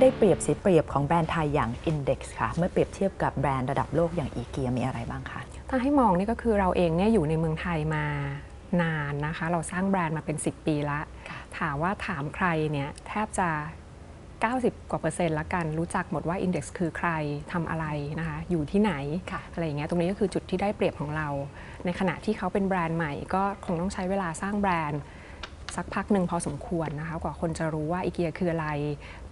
ได้เปรียบเสียเปรียบของแบรนด์ไทยอย่าง Index ค่ะ เมื่อเปรียบเทียบกับแบรนด์ระดับโลกอย่างอีเกียมีอะไรบ้างคะถ้าให้มองนี่ก็คือเราเองเนี่ยอยู่ในเมืองไทยมานานนะคะ เราสร้างแบรนด์มาเป็น 10 ปีละค่ะถามว่าถามใครเนี่ยแทบจะ 90 กว่าเปอร์เซ็นต์ละกัน รู้จักหมดว่า Index คือใครทำอะไรนะคะ อยู่ที่ไหนค่ะอะไรอย่างเงี้ยตรงนี้ก็คือจุดที่ได้เปรียบของเรา ในขณะที่เขาเป็นแบรนด์ใหม่ก็คงต้องใช้เวลาสร้างแบรนด์ สักพักหนึ่งพอสมควรนะคะกว่าคนจะรู้ว่าอีเกียคืออะไร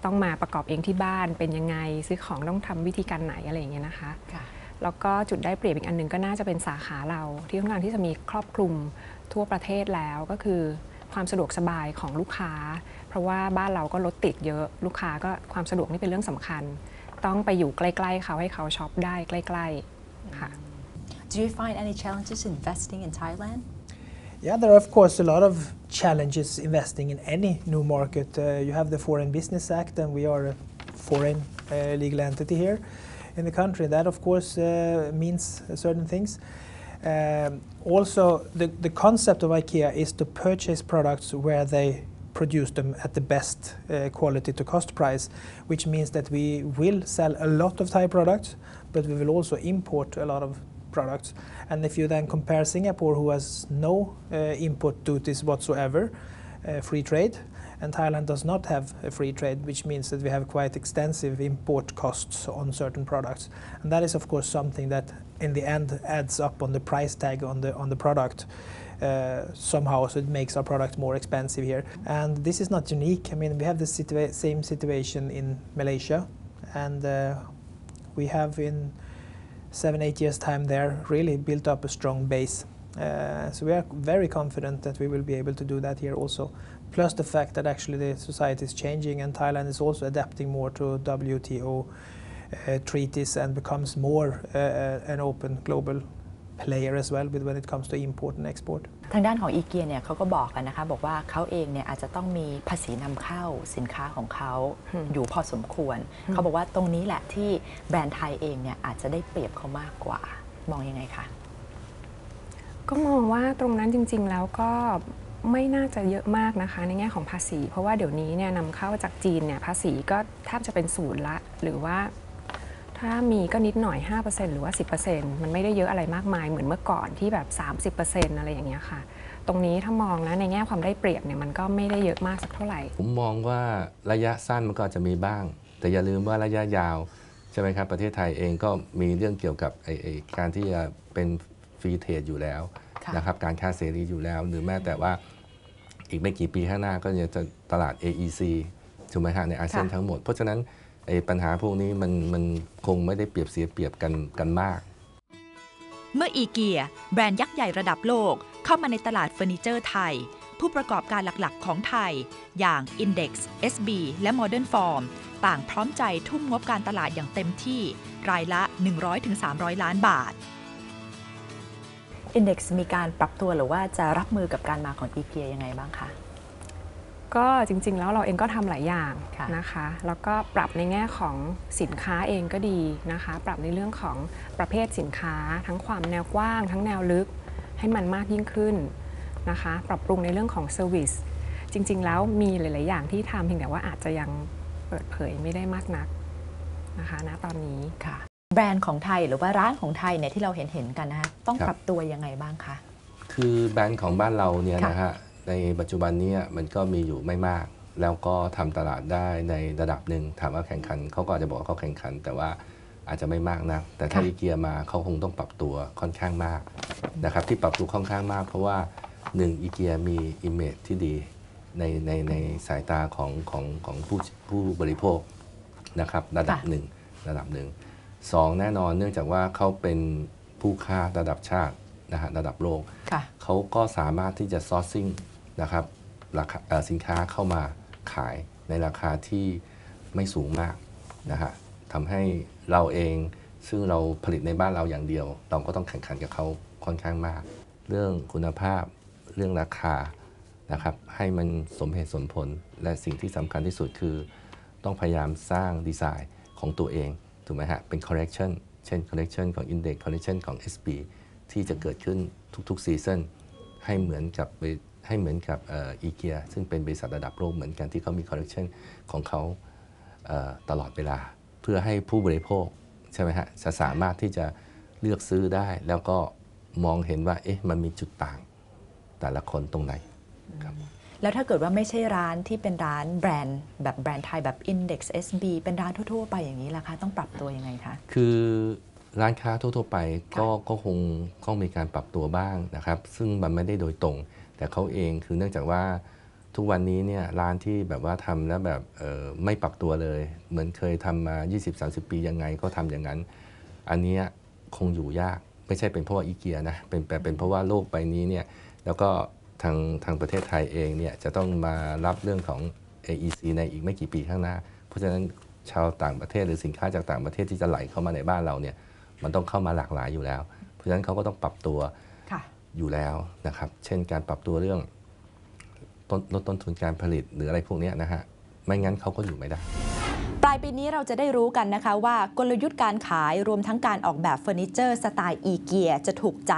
ต้องมาประกอบเองที่บ้านเป็นยังไง ซื้อของต้องทำวิธีการไหนอะไรอย่างเงี้ยนะคะค่ะแล้วก็จุดได้เปรียบอีกอันหนึ่งก็น่าจะเป็นสาขาเราที่ค่อนข้างที่จะมีครอบคลุมทั่วประเทศแล้วก็คือความสะดวกสบายของลูกค้า เพราะว่าบ้านเราก็รถติดเยอะลูกค้าก็ความสะดวกนี่เป็นเรื่องสำคัญ ต้องไปอยู่ใกล้ๆเขาให้เขาช็อปได้ใกล้ๆค่ะ Do you find any challenges investing in Thailand Yeah, there are of course a lot of challenges investing in any new market. Uh, you have the Foreign Business Act, and we are a foreign uh, legal entity here in the country. That of course uh, means certain things. Um, also, the, the concept of IKEA is to purchase products where they produce them at the best uh, quality to cost price, which means that we will sell a lot of Thai products, but we will also import a lot of products. And if you then compare Singapore, who has no uh, import duties whatsoever, uh, free trade, and Thailand does not have a free trade, which means that we have quite extensive import costs on certain products. And that is, of course, something that in the end adds up on the price tag on the, on the product. Uh, somehow, so it makes our product more expensive here. And this is not unique. I mean, we have the situa- same situation in Malaysia, and uh, we have in seven, eight years' time there really built up a strong base. Uh, so we are very confident that we will be able to do that here also. Plus the fact that actually the society is changing and Thailand is also adapting more to WTO uh, treaties and becomes more uh, an open global player as well with when it comes to import and export. ทางด้านของอีเกียเนี่ยเขาก็บอกกันนะคะ บอกว่าเขาเองเนี่ยอาจจะต้องมีภาษีนำเข้าสินค้าของเขาอืมอยู่พอสมควร เขาบอกว่าตรงนี้แหละที่แบรนด์ไทยเองเนี่ยอาจจะได้เปรียบเขามากกว่า มองยังไงคะก็มองว่าตรงนั้นจริง ๆ แล้วก็ไม่น่าจะเยอะมากนะคะในแง่ของภาษี เพราะว่าเดี๋ยวนี้เนี่ยนำเข้าจากจีนเนี่ยภาษีก็แทบจะเป็นศูนย์ละ หรือว่า ถ้ามีก็นิดหน่อย 5%หรือว่า 10%มันไม่ได้เยอะอะไรมากมายเหมือนเมื่อก่อนที่แบบ 30%อะไรอย่างเงี้ยค่ะ ตรงนี้ถ้ามองแล้วในแง่ความได้เปรียบเนี่ยมันก็ไม่ได้เยอะมากสักเท่าไหร่ ผมมองว่าระยะสั้นมันก็อาจจะมีบ้าง แต่อย่าลืมว่าระยะยาวใช่ไหมครับ ประเทศไทยเองก็มีเรื่องเกี่ยวกับไอ้ไอ้การที่จะเป็นฟรีเทรดอยู่แล้วค่ะนะครับการค้าเสรีอยู่แล้ว หรือแม้แต่ว่าอีกไม่กี่ปีข้างหน้าก็จะตลาด AEC ถูกไหมฮะในอาเซียนค่ะทั้งหมด เพราะฉะนั้น ไอ้ปัญหาพวกนี้มันมันคงไม่ได้เปรียบเสียเปรียบกันกันมาก เมื่ออีเกีย แบรนด์ยักษ์ใหญ่ระดับโลก เข้ามาในตลาดเฟอร์นิเจอร์ไทย ผู้ประกอบการหลักๆ ของไทย อย่าง Index SB และ Modern Form ต่างพร้อมใจทุ่มงบการตลาดอย่างเต็มที่ รายละ 100-300 ล้านบาท Index มีการปรับตัวหรือว่าจะรับมือกับการมาของอีเกียยังไงบ้างคะ ก็จริงๆ แล้วเราเองก็ทำหลายอย่างค่ะนะคะ แล้วก็ปรับในแง่ของสินค้าเองก็ดีนะคะ ปรับในเรื่องของประเภทสินค้า ทั้งความแนวกว้าง ทั้งแนวลึกให้มันมากยิ่งขึ้นนะคะ ปรับปรุงในเรื่องของเซอร์วิสจริง ๆ แล้วมีหลาย ๆ อย่างที่ทำเพียงแต่ว่าอาจจะยังเปิดเผยไม่ได้มากนักนะคะณตอนนี้ค่ะ แบรนด์ของไทยหรือว่าร้านของไทยเนี่ยที่เราเห็นเห็นๆกันนะคะต้องครับปรับตัวยังไงบ้างคะคือแบรนด์ของบ้านเราเนี่ยค่ะนะฮะ ในปัจจุบันเนี้มันก็มีอยู่ไม่มาก แล้วก็ทำตลาดได้ในระดับหนึ่งถามว่าแข่งขันเขาก็อาจจะบอกว่าเขาแข่งขัน แต่ว่าอาจจะไม่มากนะแต่ถ้าค่ะอีเกียมาเขาคงต้องปรับตัวค่อนข้างมากนะครับที่ปรับตัวค่อนข้างมาก เพราะว่าหนึ่งอีเกียมีอิมเมจที่ดีในในในสายตาของของของผู้ผู้บริโภคนะครับระดับค่ะหนึ่งระดับหนึ่งสองแน่นอนเนื่องจากว่าเขาเป็นผู้ค้าระดับชาตินะฮะระดับโลกค่ะเขาก็สามารถที่จะซอร์ซิ่ง นะครับราคาสินค้าเข้ามาขายในราคาที่ไม่สูงมากนะฮะทำให้เราเองซึ่งเราผลิตในบ้านเราอย่างเดียว เราก็ต้องแข่งขันกับเขาค่อนข้างมาก เรื่องคุณภาพเรื่องราคานะครับให้มันสมเหตุสมผล และสิ่งที่สำคัญที่สุดคือ ต้องพยายามสร้างดีไซน์ของตัวเอง ถูกไหมฮะ เป็น correction เช่น correction ของ index correction ของ SB ที่จะเกิดขึ้นทุกๆซีซันให้เหมือนกับไป ให้เหมือนกับอีเกียซึ่งเป็นบริษัทระดับโลกเหมือนกันที่เขามี correction ของเขาเอ่อตลอดเวลา เพื่อให้ผู้บริโภคใช่ไหมฮะจะสามารถที่จะเลือกซื้อได้ แล้วก็มองเห็นว่าเอ๊ะมันมีจุดต่าง แต่ละคนตรงไหนครับแล้วถ้าเกิดว่าไม่ใช่ร้านที่เป็นร้านแบรนด์แบบแบรนด์ไทยแบบ Index SB เป็นร้านทั่ว ๆ ไปอย่างนี้ล่ะคะ ต้องปรับตัวยังไงคะ คือร้านค้าทั่ว ๆ ไปก็ก็คงต้องมีการปรับตัวบ้างนะครับ ซึ่งมันไม่ได้โดยตรง แต่เขาเองคือเนื่องจากว่าทุกวันนี้เนี่ยร้านที่แบบว่าทำแล้วแบบไม่ปรับตัวเลย เหมือนเคยทำมา 20-30 ปียังไงก็ทำอย่างนั้น อันนี้คงอยู่ยากไม่ใช่เป็นเพราะว่าอีเกียนะเป็นแต่เป็นเพราะว่าโลกใบนี้เนี่ยแล้วก็ทางทางประเทศไทยเองเนี่ยจะต้องมารับเรื่องของ AEC ในอีกไม่กี่ปีข้างหน้า เพราะฉะนั้นชาวต่างประเทศหรือสินค้าจากต่างประเทศที่จะไหลเข้ามาในบ้านเราเนี่ยมันต้องเข้ามาหลากหลายอยู่แล้ว เพราะฉะนั้นเขาก็ต้องปรับตัว อยู่แล้วนะครับ เช่นการปรับตัวเรื่องต้นลดต้นทุนการผลิตหรืออะไรพวกนี้นะฮะ ไม่งั้นเขาก็อยู่ไม่ได้ ลายปีนี้เราจะได้รู้กันนะคะว่ากลยุทธ์การขายรวมทั้งการออกแบบเฟอร์นิเจอร์สไตล์อีเกียจะถูกใจ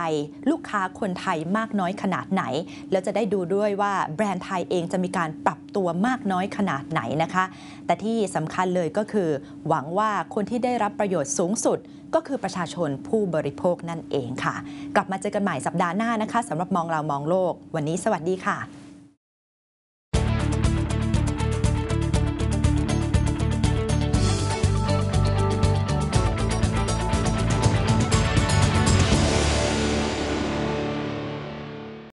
ลูกค้าคนไทยมากน้อยขนาดไหน แล้วจะได้ดูด้วยว่าแบรนด์ไทยเองจะมีการปรับตัวมากน้อยขนาดไหนนะคะ แต่ที่สำคัญเลยก็คือ หวังว่าคนที่ได้รับประโยชน์สูงสุดก็คือประชาชนผู้บริโภคนั่นเองค่ะ กลับมาเจอกันใหม่สัปดาห์หน้านะคะสำหรับมองเรามองโลก วันนี้สวัสดีค่ะ